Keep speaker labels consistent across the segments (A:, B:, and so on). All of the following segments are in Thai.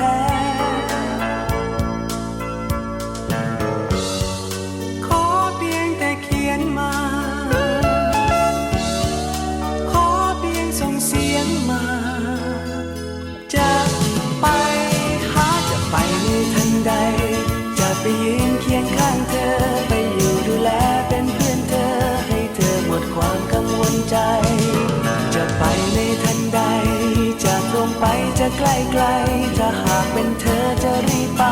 A: ้ งไปจะใกล้ไกล ถ้าหากเป็นเธอจะรีบไป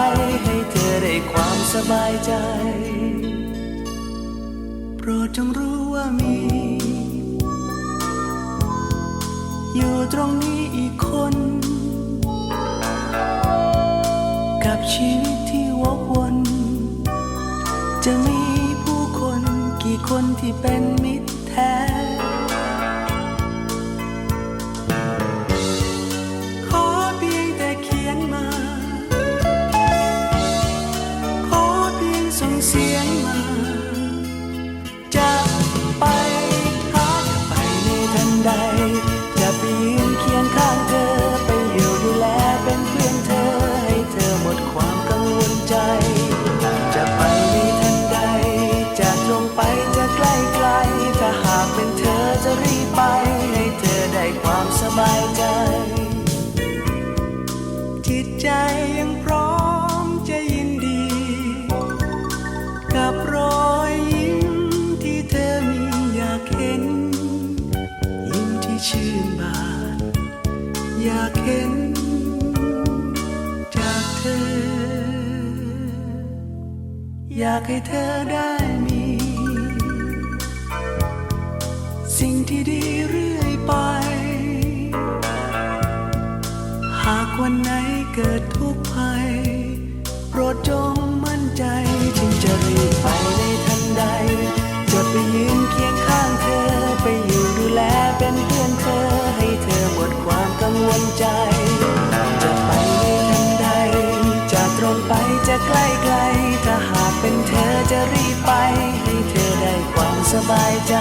A: ให้เธอได้ความสบายใจ โปรดจงรู้ว่ามี อยู่ตรงนี้อีกคน กับชีวิต ไปจะใกล้ไกล ถ้าหากเป็นเธอจะรีบไป ให้เธอได้ความสบายใจ จิตใจยังพร้อมจะยินดี กับรอยยิ้มที่เธอมีอยากเห็น ยิ้มที่ชื่นบานอยากเห็นจากเธอ อยากให้เธอได้ ที่ดีเรื่อยไป หากวันไหนเกิดทุกข์ภัย โปรดจงมั่นใจจึงจะรีบไปในทันใด จะไปยืนเคียงข้างเธอ ไปอยู่ดูแลเป็นเพื่อนเธอ ให้เธอหมดความกังวลใจ จะไปในทันใด จะตรงไปจะใกล้ไกล ถ้าหากเป็นเธอจะรีบไป ให้เธอได้ความสบายใจ